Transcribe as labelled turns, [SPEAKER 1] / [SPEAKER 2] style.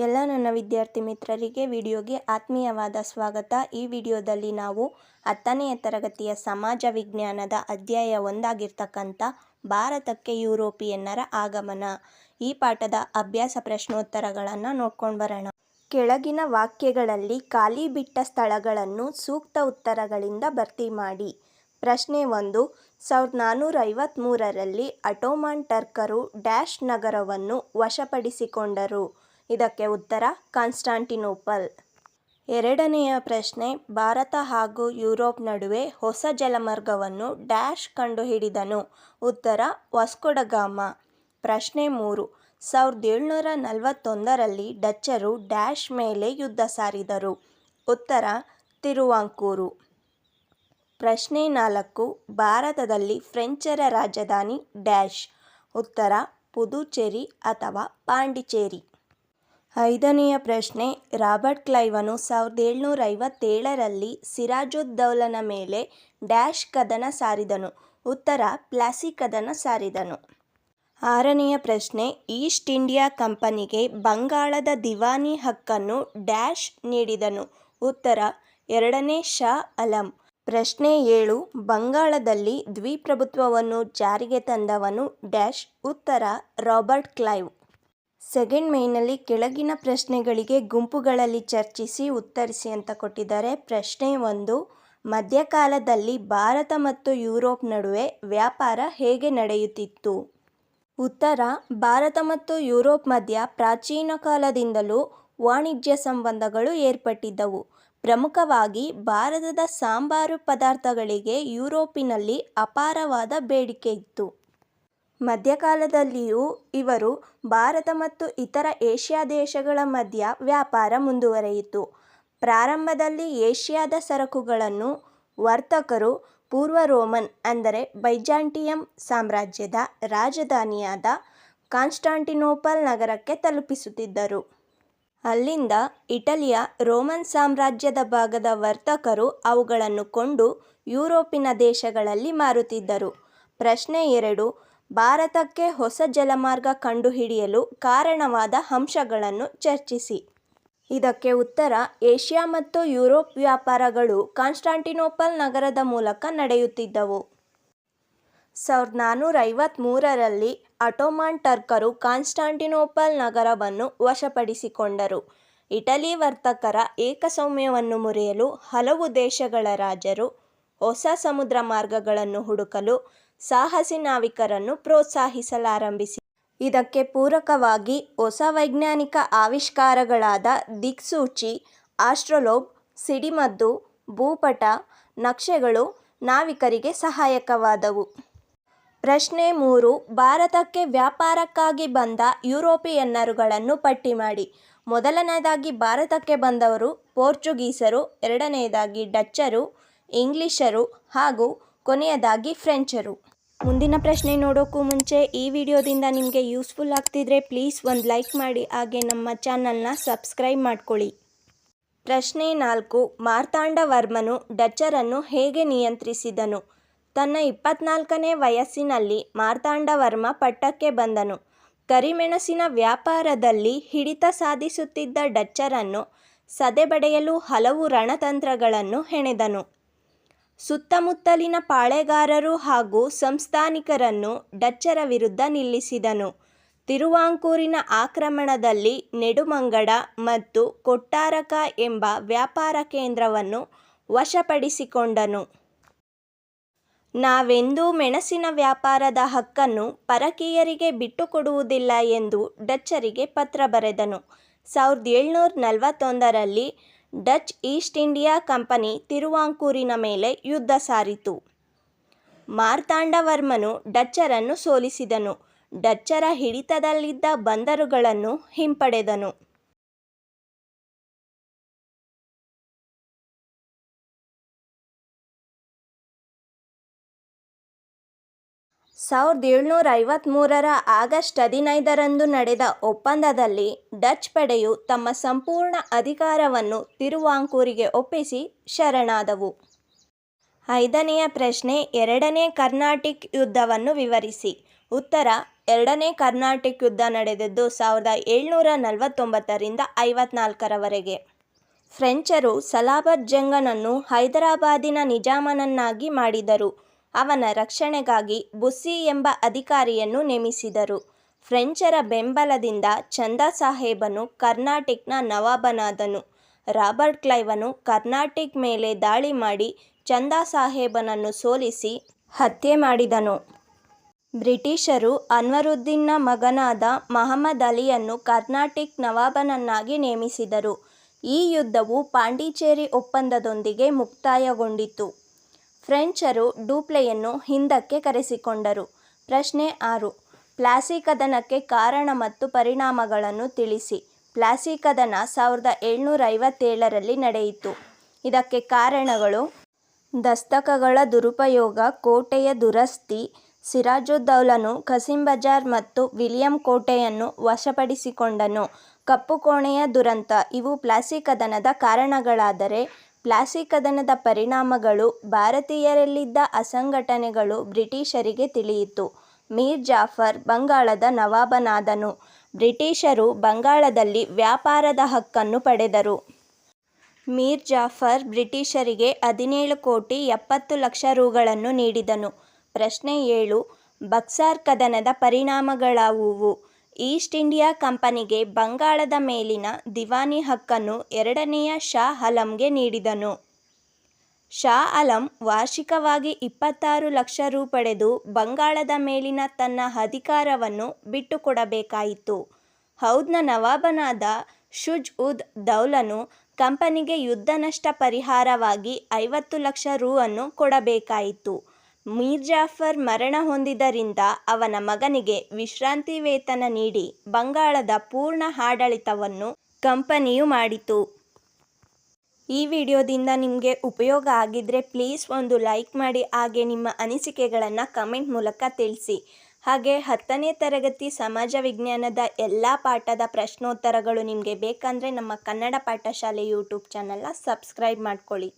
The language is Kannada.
[SPEAKER 1] ಎಲ್ಲ ನನ್ನ ವಿದ್ಯಾರ್ಥಿ ಮಿತ್ರರಿಗೆ ವಿಡಿಯೋಗೆ ಆತ್ಮೀಯವಾದ ಸ್ವಾಗತ. ಈ ವಿಡಿಯೋದಲ್ಲಿ ನಾವು ಹತ್ತನೆಯ ತರಗತಿಯ ಸಮಾಜ ವಿಜ್ಞಾನದ ಅಧ್ಯಾಯ ಒಂದಾಗಿರ್ತಕ್ಕಂಥ ಭಾರತಕ್ಕೆ ಯುರೋಪಿಯನ್ನರ ಆಗಮನ. ಈ ಪಾಠದ ಅಭ್ಯಾಸ ಪ್ರಶ್ನೋತ್ತರಗಳನ್ನು ನೋಡ್ಕೊಂಡು ಬರೋಣ. ಕೆಳಗಿನ ವಾಕ್ಯಗಳಲ್ಲಿ ಖಾಲಿ ಬಿಟ್ಟ ಸ್ಥಳಗಳನ್ನು ಸೂಕ್ತ ಉತ್ತರಗಳಿಂದ ಭರ್ತಿ ಮಾಡಿ. ಪ್ರಶ್ನೆ ಒಂದು ಸಾವಿರದ ನಾನ್ನೂರ ಐವತ್ತ್ಮೂರರಲ್ಲಿ ಅಟೋಮಾನ್ ಟರ್ಕರು ಡ್ಯಾಶ್ ನಗರವನ್ನು ವಶಪಡಿಸಿಕೊಂಡರು. ಇದಕ್ಕೆ ಉತ್ತರ ಕಾನ್ಸ್ಟಾಂಟಿನೋಪಲ್. ಎರಡನೆಯ ಪ್ರಶ್ನೆ, ಭಾರತ ಹಾಗೂ ಯುರೋಪ್ ನಡುವೆ ಹೊಸ ಜಲಮಾರ್ಗವನ್ನು ಡ್ಯಾಶ್ ಕಂಡುಹಿಡಿದನು. ಉತ್ತರ ವಾಸ್ಕೋಡಗಾಮ ಪ್ರಶ್ನೆ ಮೂರು ಸಾವಿರದ ಏಳ್ನೂರ ನಲವತ್ತೊಂದರಲ್ಲಿ ಡಚ್ಚರು ಡ್ಯಾಶ್ ಮೇಲೆ ಯುದ್ಧ ಸಾರಿದರು. ಉತ್ತರ, ತಿರುವಾಂಕೂರು. ಪ್ರಶ್ನೆ ನಾಲ್ಕು, ಭಾರತದಲ್ಲಿ ಫ್ರೆಂಚರ ರಾಜಧಾನಿ ಡ್ಯಾಶ್. ಉತ್ತರ, ಪುದುಚೇರಿ ಅಥವಾ ಪಾಂಡಿಚೇರಿ. ಐದನೆಯ ಪ್ರಶ್ನೆ, ರಾಬರ್ಟ್ ಕ್ಲೈವನು ಸಾವಿರದ ಏಳ್ನೂರ ಐವತ್ತೇಳರಲ್ಲಿ ಸಿರಾಜುದ್ದೌಲನ ಮೇಲೆ ಡ್ಯಾಶ್ ಕದನ ಸಾರಿದನು. ಉತ್ತರ, ಪ್ಲಾಸಿ ಕದನ ಸಾರಿದನು. ಆರನೆಯ ಪ್ರಶ್ನೆ, ಈಸ್ಟ್ ಇಂಡಿಯಾ ಕಂಪನಿಗೆ ಬಂಗಾಳದ ದಿವಾನಿ ಹಕ್ಕನ್ನು ಡ್ಯಾಶ್ ನೀಡಿದನು. ಉತ್ತರ, ಎರಡನೇ ಶಾ ಅಲಂ. ಪ್ರಶ್ನೆ ಏಳು, ಬಂಗಾಳದಲ್ಲಿ ದ್ವಿಪ್ರಭುತ್ವವನ್ನು ಜಾರಿಗೆ ತಂದವನು ಡ್ಯಾಶ್. ಉತ್ತರ, ರಾಬರ್ಟ್ ಕ್ಲೈವ್. ಸೆಕೆಂಡ್ ಮೇಯ್ನಲ್ಲಿ ಕೆಳಗಿನ ಪ್ರಶ್ನೆಗಳಿಗೆ ಗುಂಪುಗಳಲ್ಲಿ ಚರ್ಚಿಸಿ ಉತ್ತರಿಸಿ ಅಂತ ಕೊಟ್ಟಿದ್ದಾರೆ. ಪ್ರಶ್ನೆ ಒಂದು, ಮಧ್ಯಕಾಲದಲ್ಲಿ ಭಾರತ ಮತ್ತು ಯುರೋಪ್ ನಡುವೆ ವ್ಯಾಪಾರ ಹೇಗೆ ನಡೆಯುತ್ತಿತ್ತು? ಉತ್ತರ, ಭಾರತ ಮತ್ತು ಯುರೋಪ್ ಮಧ್ಯ ಪ್ರಾಚೀನ ಕಾಲದಿಂದಲೂ ವಾಣಿಜ್ಯ ಸಂಬಂಧಗಳು ಏರ್ಪಟ್ಟಿದ್ದವು. ಪ್ರಮುಖವಾಗಿ ಭಾರತದ ಸಾಂಬಾರು ಪದಾರ್ಥಗಳಿಗೆ ಯುರೋಪಿನಲ್ಲಿ ಅಪಾರವಾದ ಬೇಡಿಕೆ ಇತ್ತು. ಮಧ್ಯಕಾಲದಲ್ಲಿಯೂ ಇವರು ಭಾರತ ಮತ್ತು ಇತರ ಏಷ್ಯಾ ದೇಶಗಳ ಮಧ್ಯ ವ್ಯಾಪಾರ ಮುಂದುವರೆಯಿತು. ಪ್ರಾರಂಭದಲ್ಲಿ ಏಷ್ಯಾದ ಸರಕುಗಳನ್ನು ವರ್ತಕರು ಪೂರ್ವ ರೋಮನ್, ಅಂದರೆ ಬೈಜಾಂಟಿಯಂ ಸಾಮ್ರಾಜ್ಯದ ರಾಜಧಾನಿಯಾದ ಕಾನ್ಸ್ಟಾಂಟಿನೋಪಲ್ ನಗರಕ್ಕೆ ತಲುಪಿಸುತ್ತಿದ್ದರು ಅಲ್ಲಿಂದ ಇಟಲಿಯ ರೋಮನ್ ಸಾಮ್ರಾಜ್ಯದ ಭಾಗದ ವರ್ತಕರು ಅವುಗಳನ್ನು ಕೊಂಡು ಯುರೋಪಿನ ದೇಶಗಳಲ್ಲಿ ಮಾರುತ್ತಿದ್ದರು ಪ್ರಶ್ನೆ ಎರಡು ಭಾರತಕ್ಕೆ ಹೊಸ ಜಲಮಾರ್ಗ ಕಂಡುಹಿಡಿಯಲು ಕಾರಣವಾದ ಅಂಶಗಳನ್ನು ಚರ್ಚಿಸಿ. ಇದಕ್ಕೆ ಉತ್ತರ, ಏಷ್ಯಾ ಮತ್ತು ಯುರೋಪ್ ವ್ಯಾಪಾರಗಳು ಕಾನ್ಸ್ಟಾಂಟಿನೋಪಲ್ ನಗರದ ಮೂಲಕ ನಡೆಯುತ್ತಿದ್ದವು. ಸಾವಿರದ ನಾನ್ನೂರ ಐವತ್ತ್ಮೂರರಲ್ಲಿ ಅಟೋಮಾನ್ ಟರ್ಕರು ಕಾನ್ಸ್ಟಾಂಟಿನೋಪಲ್ ನಗರವನ್ನು ವಶಪಡಿಸಿಕೊಂಡರು. ಇಟಲಿ ವರ್ತಕರ ಏಕಸೌಮ್ಯವನ್ನು ಮುರಿಯಲು ಹಲವು ದೇಶಗಳ ರಾಜರು ಹೊಸ ಸಮುದ್ರ ಮಾರ್ಗಗಳನ್ನು ಹುಡುಕಲು ಸಾಹಸಿ ನಾವಿಕರನ್ನು ಪ್ರೋತ್ಸಾಹಿಸಲಾರಂಭಿಸಿ. ಇದಕ್ಕೆ ಪೂರಕವಾಗಿ ಹೊಸ ವೈಜ್ಞಾನಿಕ ಆವಿಷ್ಕಾರಗಳಾದ ದಿಕ್ಸೂಚಿ, ಆಸ್ಟ್ರೋಲೋಬ್, ಸಿಡಿಮದ್ದು, ಭೂಪಟ, ನಕ್ಷೆಗಳು ನಾವಿಕರಿಗೆ ಸಹಾಯಕವಾದವು. ಪ್ರಶ್ನೆ ಮೂರು, ಭಾರತಕ್ಕೆ ವ್ಯಾಪಾರಕ್ಕಾಗಿ ಬಂದ ಯುರೋಪಿಯನ್ನರುಗಳನ್ನು ಪಟ್ಟಿ ಮಾಡಿ. ಮೊದಲನೆಯದಾಗಿ ಭಾರತಕ್ಕೆ ಬಂದವರು ಪೋರ್ಚುಗೀಸರು ಎರಡನೆಯದಾಗಿ ಡಚ್ಚರು, ಇಂಗ್ಲಿಷರು ಹಾಗೂ ಕೊನೆಯದಾಗಿ ಫ್ರೆಂಚರು. ಮುಂದಿನ ಪ್ರಶ್ನೆ ನೋಡೋಕ್ಕೂ ಮುಂಚೆ, ಈ ವಿಡಿಯೋದಿಂದ ನಿಮಗೆ ಯೂಸ್ಫುಲ್ ಆಗ್ತಿದ್ರೆ ಪ್ಲೀಸ್ ಒಂದು ಲೈಕ್ ಮಾಡಿ, ಹಾಗೆ ನಮ್ಮ ಚಾನಲ್ನ ಸಬ್ಸ್ಕ್ರೈಬ್ ಮಾಡ್ಕೊಳ್ಳಿ. ಪ್ರಶ್ನೆ ನಾಲ್ಕು, ಮಾರ್ತಾಂಡವರ್ಮನು ಡಚ್ಚರನ್ನು ಹೇಗೆ ನಿಯಂತ್ರಿಸಿದನು? ತನ್ನ ಇಪ್ಪತ್ನಾಲ್ಕನೇ ವಯಸ್ಸಿನಲ್ಲಿ ಮಾರ್ತಾಂಡವರ್ಮ ಪಟ್ಟಕ್ಕೆ ಬಂದನು. ಕರಿಮೆಣಸಿನ ವ್ಯಾಪಾರದಲ್ಲಿ ಹಿಡಿತ ಸಾಧಿಸುತ್ತಿದ್ದ ಡಚ್ಚರನ್ನು ಸದೆಬಡೆಯಲು ಹಲವು ರಣತಂತ್ರಗಳನ್ನು ಹೆಣೆದನು. ಸುತ್ತಮುತ್ತಲಿನ ಪಾಳೆಗಾರರು ಹಾಗೂ ಸಂಸ್ಥಾನಿಕರನ್ನು ಡಚ್ಚರ ವಿರುದ್ಧ ನಿಲ್ಲಿಸಿದನು. ತಿರುವಾಂಕೂರಿನ ಆಕ್ರಮಣದಲ್ಲಿ ನೆಡುಮಂಗಡ ಮತ್ತು ಕೊಟ್ಟಾರಕ ಎಂಬ ವ್ಯಾಪಾರ ಕೇಂದ್ರವನ್ನು ವಶಪಡಿಸಿಕೊಂಡನು. ನಾವೆಂದೂ ಮೆಣಸಿನ ವ್ಯಾಪಾರದ ಹಕ್ಕನ್ನು ಪರಕೀಯರಿಗೆ ಬಿಟ್ಟುಕೊಡುವುದಿಲ್ಲ ಎಂದು ಡಚ್ಚರಿಗೆ ಪತ್ರ ಬರೆದನು. ಸಾವಿರದ ಏಳ್ನೂರ ನಲವತ್ತೊಂದರಲ್ಲಿ ಡಚ್ ಈಸ್ಟ್ ಇಂಡಿಯಾ ಕಂಪನಿ ತಿರುವಾಂಕೂರಿನ ಮೇಲೆ ಯುದ್ಧ ಸಾರಿತು. ಮಾರ್ತಾಂಡವರ್ಮನು ಡಚ್ಚರನ್ನು ಸೋಲಿಸಿದನು. ಡಚ್ಚರ ಹಿಡಿತದಲ್ಲಿದ್ದ ಬಂದರುಗಳನ್ನು ಹಿಂಪಡೆದನು. ಸಾವಿರದ ಏಳ್ನೂರ ಐವತ್ತ್ಮೂರರ ಆಗಸ್ಟ್ ಹದಿನೈದರಂದು ನಡೆದ ಒಪ್ಪಂದದಲ್ಲಿ ಡಚ್ ಪಡೆಯು ತಮ್ಮ ಸಂಪೂರ್ಣ ಅಧಿಕಾರವನ್ನು ತಿರುವಾಂಕೂರಿಗೆ ಒಪ್ಪಿಸಿ ಶರಣಾದವು. ಐದನೆಯ ಪ್ರಶ್ನೆ, ಎರಡನೇ ಕರ್ನಾಟಿಕ್ ಯುದ್ಧವನ್ನು ವಿವರಿಸಿ. ಉತ್ತರ, ಎರಡನೇ ಕರ್ನಾಟಿಕ್ ಯುದ್ಧ ನಡೆದಿದ್ದು ಸಾವಿರದ ಏಳ್ನೂರ ನಲವತ್ತೊಂಬತ್ತರಿಂದ ಐವತ್ನಾಲ್ಕರವರೆಗೆ. ಫ್ರೆಂಚರು ಸಲಾಬತ್ ಜಂಗನನ್ನು ಹೈದರಾಬಾದಿನ ನಿಜಾಮನನ್ನಾಗಿ ಮಾಡಿದರು. ಅವನ ರಕ್ಷಣೆಗಾಗಿ ಬುಸ್ಸಿ ಎಂಬ ಅಧಿಕಾರಿಯನ್ನು ನೇಮಿಸಿದರು. ಫ್ರೆಂಚರ ಬೆಂಬಲದಿಂದ ಚಂದಾ ಸಾಹೇಬನು ಕರ್ನಾಟಿಕ್ನ ನವಾಬನಾದನು. ರಾಬರ್ಟ್ ಕ್ಲೈವನು ಕರ್ನಾಟಿಕ್ ಮೇಲೆ ದಾಳಿ ಮಾಡಿ ಚಂದಾ ಸಾಹೇಬನನ್ನು ಸೋಲಿಸಿ ಹತ್ಯೆ ಮಾಡಿದನು. ಬ್ರಿಟಿಷರು ಅನ್ವರುದ್ದೀನ್ನ ಮಗನಾದ ಮಹಮ್ಮದ್ ಅಲಿಯನ್ನು ಕರ್ನಾಟಿಕ್ ನವಾಬನನ್ನಾಗಿ ನೇಮಿಸಿದರು. ಈ ಯುದ್ಧವು ಪಾಂಡಿಚೇರಿ ಒಪ್ಪಂದದೊಂದಿಗೆ ಮುಕ್ತಾಯಗೊಂಡಿತು. ಫ್ರೆಂಚರು ಡೂಪ್ಲೆಯನ್ನು ಹಿಂದಕ್ಕೆ ಕರೆಸಿಕೊಂಡರು. ಪ್ರಶ್ನೆ ಆರು. ಪ್ಲಾಸಿ ಕದನಕ್ಕೆ ಕಾರಣ ಮತ್ತು ಪರಿಣಾಮಗಳನ್ನು ತಿಳಿಸಿ. ಪ್ಲಾಸಿ ಕದನ ಸಾವಿರದ ಏಳ್ನೂರ ಐವತ್ತೇಳರಲ್ಲಿ ನಡೆಯಿತು. ಇದಕ್ಕೆ ಕಾರಣಗಳು ದಸ್ತಕಗಳ ದುರುಪಯೋಗ, ಕೋಟೆಯ ದುರಸ್ತಿ ಸಿರಾಜುದ್ದೌಲನು ಕಸಿಂ ಬಜಾರ್ ಮತ್ತು ವಿಲಿಯಂ ಕೋಟೆಯನ್ನು ವಶಪಡಿಸಿಕೊಂಡನು. ಕಪ್ಪು ಕೋಣೆಯ ದುರಂತ. ಇವು ಪ್ಲಾಸಿ ಕದನದ ಕಾರಣಗಳಾದರೆ ಪ್ಲಾಸಿ ಕದನದ ಪರಿಣಾಮಗಳು ಭಾರತೀಯರಲ್ಲಿದ್ದ ಅಸಂಘಟನೆಗಳು ಬ್ರಿಟಿಷರಿಗೆ ತಿಳಿಯಿತು. ಮೀರ್ ಜಾಫರ್ ಬಂಗಾಳದ ನವಾಬನಾದನು. ಬ್ರಿಟಿಷರು ಬಂಗಾಳದಲ್ಲಿ ವ್ಯಾಪಾರದ ಹಕ್ಕನ್ನು ಪಡೆದರು. ಮೀರ್ ಜಾಫರ್ ಬ್ರಿಟಿಷರಿಗೆ ಹದಿನೇಳು ಕೋಟಿ ಎಪ್ಪತ್ತು ಲಕ್ಷ ರೂಗಳನ್ನು ನೀಡಿದನು. ಪ್ರಶ್ನೆ ಏಳು, ಬಕ್ಸಾರ್ ಕದನದ ಪರಿಣಾಮಗಳಾವುವು? ಈಸ್ಟ್ ಇಂಡಿಯಾ ಕಂಪನಿಗೆ ಬಂಗಾಳದ ಮೇಲಿನ ದಿವಾನಿ ಹಕ್ಕನ್ನು ಎರಡನೆಯ ಷಾ ಆಲಂಗೆ ನೀಡಿದನು. ಶಾ ಆಲಂ ವಾರ್ಷಿಕವಾಗಿ ಇಪ್ಪತ್ತಾರು ಲಕ್ಷ ರೂ ಪಡೆದು ಬಂಗಾಳದ ಮೇಲಿನ ತನ್ನ ಅಧಿಕಾರವನ್ನು ಬಿಟ್ಟುಕೊಡಬೇಕಾಯಿತು. ಹೌದ್ನ ನವಾಬನಾದ ಶುಜ್ ಉದ್ ದೌಲನು ಕಂಪನಿಗೆ ಯುದ್ಧ ನಷ್ಟ ಪರಿಹಾರವಾಗಿ ಐವತ್ತು ಲಕ್ಷ ರೂ ಅನ್ನು ಕೊಡಬೇಕಾಯಿತು. ಮೀರ್ ಜಾಫರ್ ಮರಣ ಹೊಂದಿದ್ದರಿಂದ ಅವನ ಮಗನಿಗೆ ವಿಶ್ರಾಂತಿ ವೇತನ ನೀಡಿ ಬಂಗಾಳದ ಪೂರ್ಣ ಆಡಳಿತವನ್ನು ಕಂಪನಿಯು ಮಾಡಿತು. ಈ ವಿಡಿಯೋದಿಂದ ನಿಮಗೆ ಉಪಯೋಗ ಆಗಿದ್ದರೆ ಪ್ಲೀಸ್ ಒಂದು ಲೈಕ್ ಮಾಡಿ, ಹಾಗೆ ನಿಮ್ಮ ಅನಿಸಿಕೆಗಳನ್ನು ಕಮೆಂಟ್ ಮೂಲಕ ತಿಳಿಸಿ. ಹಾಗೆ ಹತ್ತನೇ ತರಗತಿ ಸಮಾಜ ವಿಜ್ಞಾನದ ಎಲ್ಲ ಪಾಠದ ಪ್ರಶ್ನೋತ್ತರಗಳು ನಿಮಗೆ ಬೇಕಂದರೆ ನಮ್ಮ ಕನ್ನಡ ಪಾಠಶಾಲೆ ಯೂಟ್ಯೂಬ್ ಚಾನಲ್ನ ಸಬ್ಸ್ಕ್ರೈಬ್ ಮಾಡ್ಕೊಳ್ಳಿ.